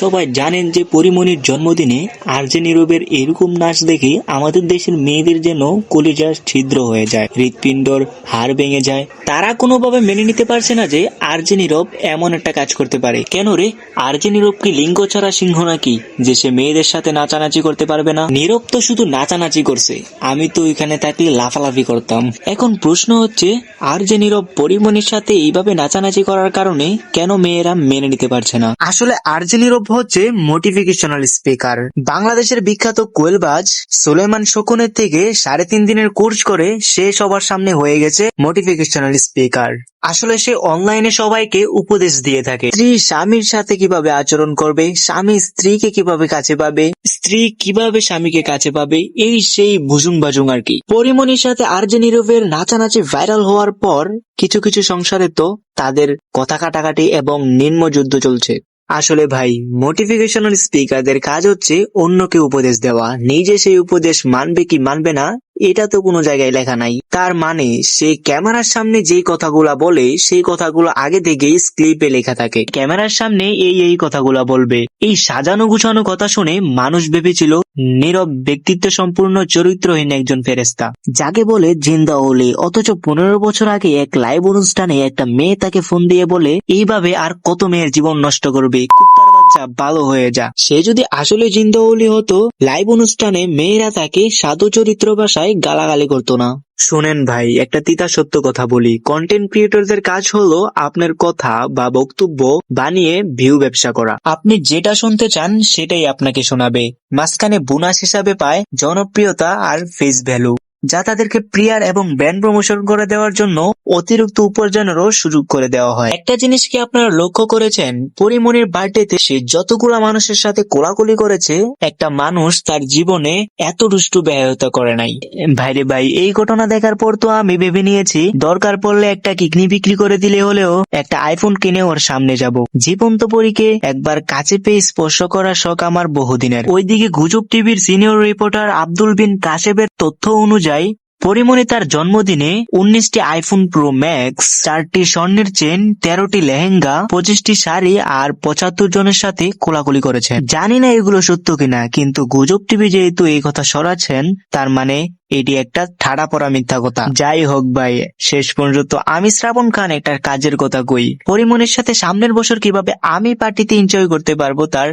সবাই জানেন যে পরিমণির জন্মদিনে আরজে নীরবের এরকম নাচ দেখে আমাদের দেশের মেয়েদের যেন কলিজা ছিদ্র হয়ে যায়, হৃৎপিণ্ডর হাড় ভেঙে যায়। তারা কোনোভাবে মেনে নিতে পারছে না যে আরজে নীরব এমন একটা কাজ করতে পারে। কেন রে? আরজে নীরব কি লিঙ্গ ছাড়া সিংহ নাকি, যে সে মেয়েদের সাথে নাচানাচি করতে পারবে না? নীরব তো শুধু নাচানাচি করছে। আমি তো এখানে থাকলে লাফালাফি করতাম। এখন প্রশ্ন হচ্ছে আর যে নীরব পরিমণির সাথে এইভাবে নাচানাচি করার কারণে কেন মেয়েরা মেনে নিতে পারছে না? আসলে আরজে নীরব হচ্ছে মোটিফিকেশনাল স্পিকার বাংলাদেশের বিখ্যাত কোয়েলবাজ সুলেমান শকুনের থেকে সাড়ে তিন দিনের কোর্স করে সে সবার সামনে হয়ে গেছে মোটিফিকেশনাল স্পিকার আসলে সে অনলাইনে সবাইকে উপদেশ দিয়ে থাকে। স্ত্রী স্বামীর সাথে কীভাবে আচরণ করবে, স্বামী স্ত্রীকে কীভাবে কাছে পাবে, স্ত্রী কীভাবে স্বামীকে কাছে পাবে, এই সেই বুজুং বাজুং আর কি। পরিমণির সাথে আরজে নীরবের নাচানাচি ভাইরাল হওয়ার পর কিছু কিছু সংসারে তো তাদের কথা কাটাকাটি এবং নিম্ন যুদ্ধ চলছে। আসলে ভাই মোটিভেশনাল স্পিকারদের কাজ হচ্ছে অন্যকে উপদেশ দেওয়া। নিজে সেই উপদেশ মানবে কি মানবে না এটা তো কোনো জায়গায় লেখা নাই। তার মানে সে ক্যামেরার সামনে যেই কথাগুলা বলে, সেই কথাগুলো আগে থেকেই স্ক্রিপ্টে লেখা থাকে। ক্যামেরার সামনে এই এই কথাগুলা বলবে। এই সাজানো গুছানো কথা শুনে মানুষ ভেবেছিল, নীরব ব্যক্তিত্ব সম্পূর্ণ চরিত্রহীন একজন ফেরেস্তা যাকে বলে জিন্দা ওলি, অথচ পনেরো বছর আগে এক লাইভ অনুষ্ঠানে একটা মেয়ে তাকে ফোন দিয়ে বলে, এইভাবে আর কত মেয়ের জীবন নষ্ট করবে? বাচ্চা ভালো হয়ে যা। সে যদি আসলে জিন্দা ওলি হতো লাইভ অনুষ্ঠানে মেয়েরা তাকে সাধু চরিত্র ভাষায় গালাগালি করতো না। শোনেন ভাই, একটা তিতা সত্য কথা বলি। কন্টেন্ট ক্রিয়েটরদের কাজ হলো আপনার কথা বা বক্তব্য বানিয়ে ভিউ ব্যবসা করা। আপনি যেটা শুনতে চান, সেটাই আপনাকে শোনাবে। মাঝখানে বোনাস হিসাবে পায় জনপ্রিয়তা আর ফেস ভ্যালু যা তাদেরকে প্রিয়ার এবং ব্র্যান্ড প্রমোশন করে দেওয়ার জন্য অতিরিক্ত উপার্জনেরও সুযোগ করে দেওয়া হয়। একটা জিনিস কি আপনারা লক্ষ্য করেছেন? পরিমনির বার্থডেতে সে যতগুলো মানুষের সাথে কোলাকুলি করেছে, একটা মানুষ তার জীবনে এত দুষ্টু ব্যয়তা করে নাই। ভাইরে ভাই, এই ঘটনা দেখার পর তো আমি ভেবে নিয়েছি, দরকার পড়লে একটা কিডনি বিক্রি করে দিলে হলেও একটা আইফোন কিনে ওর সামনে যাব। জীবন্ত পরীকে একবার কাছে পেয়ে স্পর্শ করার শখ আমার বহুদিনের। ওইদিকে গুজব টিভির সিনিয়র রিপোর্টার আব্দুল বিন কাশেবের তথ্য অনুযায়ী, পরিমণি তার জন্মদিনে উনিশটি আইফোন প্রো ম্যাক্স, চারটি স্বর্ণের চেন, তেরোটি লেহেঙ্গা, পঁচিশটি শাড়ি আর পঁচাত্তর জনের সাথে কোলাকুলি করেছেন। জানি না এগুলো সত্য কিনা, কিন্তু গুজব টিভি যেহেতু এই কথা সরাচ্ছেন, তার মানে এটি একটা ঠাড়া পড়া মিথ্যা কথা। যাই হোক ভাই, শেষ পর্যন্ত আমি শ্রাবণ খান একটা কাজের কথা কই। পরিমণির সাথে সামনের বছর কীভাবে আমি পার্টিতে এনজয় করতে পারব তার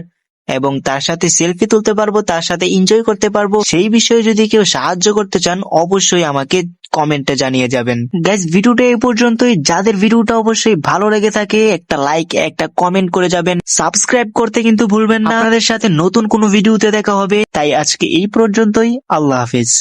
এবং তার সাথে সেলফি তুলতে পারব, তার সাথে এনজয় করতে পারব। সেই বিষয়ে যদি কেউ সাহায্য করতে চান, অবশ্যই আমাকে কমেন্টে জানিয়ে যাবেন। গ্যাস ভিডিওটা এই পর্যন্তই। যাদের ভিডিওটা অবশ্যই ভালো লেগে থাকে, একটা লাইক একটা কমেন্ট করে যাবেন। সাবস্ক্রাইব করতে কিন্তু ভুলবেন না। আপনাদের সাথে নতুন কোনো ভিডিওতে দেখা হবে। তাই আজকে এই পর্যন্তই। আল্লাহ হাফিজ।